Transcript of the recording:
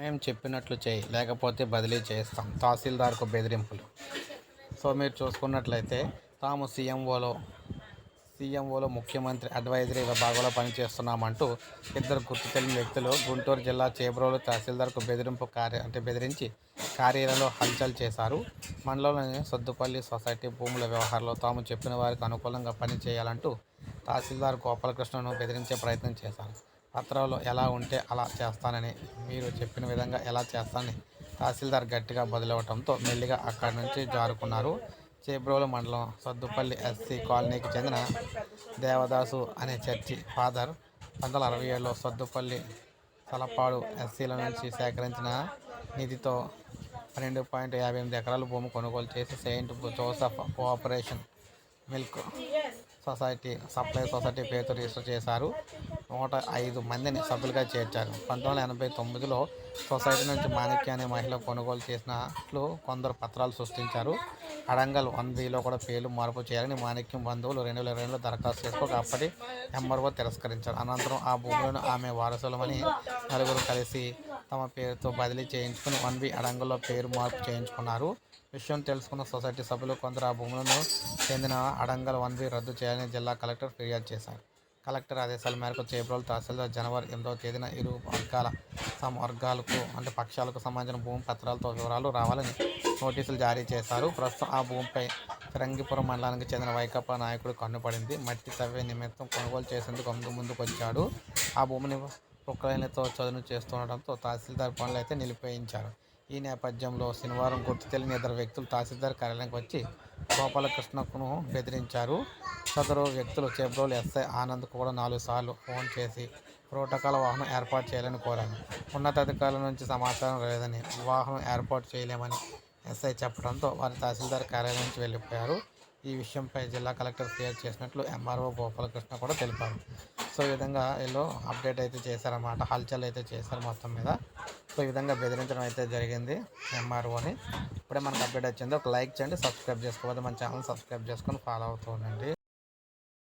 మేము చెప్పినట్లు చేయి లేకపోతే బదిలీ చేస్తాం. తహసీల్దార్కు బెదిరింపులు. సో మీరు చూసుకున్నట్లయితే తాము సీఎంఓలో సీఎంఓలో ముఖ్యమంత్రి అడ్వైజరీ విభాగంలో పనిచేస్తున్నామంటూ ఇద్దరు గుర్తు తెలియని వ్యక్తులు గుంటూరు జిల్లా చేబ్రోలు తహసీల్దార్కు బెదిరింపు కార్య అంటే బెదిరించి కార్యాలయంలో హల్చల్ చేశారు. మండలంలోని సొద్దుపల్లి సొసైటీ భూముల వ్యవహారంలో తాము చెప్పిన వారికి అనుకూలంగా పనిచేయాలంటూ తహసీల్దార్ గోపాలకృష్ణను బెదిరించే ప్రయత్నం చేశారు. పత్రంలో ఎలా ఉంటే అలా చేస్తానని మీరు చెప్పిన విధంగా ఎలా చేస్తానని తహసీల్దార్ గట్టిగా బదులవడంతో మెల్లిగా అక్కడి నుంచి జారుకున్నారు. చేబ్రోలు మండలం సద్దుపల్లి ఎస్సీ కాలనీకి చెందిన దేవదాసు అనే చర్చి ఫాదర్ పంతొమ్మిది అరవై ఏడులో సద్దుపల్లి తలపాడు ఎస్సీల నుంచి సేకరించిన నిధితో పన్నెండు పాయింట్ యాభై ఎనిమిది ఎకరాల భూమి కొనుగోలు చేసి Saint Joseph cooperation milk society supply society పేరుతో రిజిస్టర్ చేశారు. నూట ఐదు మందిని సభ్యులుగా చేర్చారు. పంతొమ్మిది వందల ఎనభై తొమ్మిదిలో సొసైటీ నుంచి మాణిక్య అనే మహిళ కొనుగోలు చేసినట్లు కొందరు పత్రాలు సృష్టించారు. అడంగల్ వన్ బిలో కూడా పేర్లు మార్పు చేయాలని మాణిక్యం బంధువులు రెండు వేల రెండులో దరఖాస్తు చేసుకోక అప్పటి ఎంఆర్ఓ తిరస్కరించారు. అనంతరం ఆ భూములను ఆమె వారసులమని నలుగురు కలిసి తమ పేరుతో బదిలీ చేయించుకుని వన్ బి అడంగల్లో పేరు మార్పు చేయించుకున్నారు. విషయం తెలుసుకున్న సొసైటీ సభ్యులు కొందరు ఆ భూములను చెందిన అడంగల్ వన్ బి రద్దు చేయాలని జిల్లా కలెక్టర్ ఫిర్యాదు చేశారు. కలెక్టర్ ఆదేశాల మేరకు చేబ్రోలు తహసీల్దార్ జనవరి ఎనిమిదవ తేదీన ఇరు వర్గాల తమ వర్గాలకు అంటే పక్షాలకు సంబంధించిన భూమి పత్రాలతో వివరాలు రావాలని నోటీసులు జారీ చేశారు. ప్రస్తుతం ఆ భూమిపై ఫిరంగిపురం మండలానికి చెందిన వైకాపా నాయకుడు కన్నుపడింది మట్టి తవ్వే నిమిత్తం కొనుగోలు చేసేందుకు ముందు ముందుకు వచ్చాడు ఆ భూమిని ప్రొక్లైన్లతో చదును చేస్తుండటంతో తహసీల్దార్ పనులు అయితే నిలిపేయించారు. ఈ నేపథ్యంలో శనివారం గుర్తు తెలియని ఇద్దరు వ్యక్తులు తహసీల్దార్ కార్యాలయానికి వచ్చి గోపాలకృష్ణకును బెదిరించారు. సదరు వ్యక్తులు చెబ్రోలు ఎస్ఐ ఆనంద్ కూడా నాలుగు సార్లు ఫోన్ చేసి ప్రోటోకాల్ వాహనం ఏర్పాటు చేయాలని కోరాను ఉన్నతాధికారుల నుంచి సమాచారం లేదని వాహనం ఏర్పాటు చేయలేమని ఎస్ఐ చెప్పడంతో వారి తహసీల్దార్ కార్యాలయం నుంచి వెళ్ళిపోయారు. ఈ విషయంపై జిల్లా కలెక్టర్ ఫిర్యాదు చేసినట్లు ఎంఆర్ఓ గోపాలకృష్ణ కూడా తెలిపారు. సో ఈ విధంగా వీళ్ళు అప్డేట్ అయితే చేశారన్నమాట. హల్చల్ అయితే చేశారు మొత్తం మీద. సో ఈ విధంగా బెదిరించడం అయితే జరిగింది ఎంఆర్ఓని. ఇప్పుడే మనకు అప్డేట్ వచ్చింది. ఒక లైక్ చేయండి సబ్స్క్రైబ్ చేసుకోవాలి మన ఛానల్ సబ్స్క్రైబ్ చేసుకొని ఫాలో అవుతూ ఉండండి.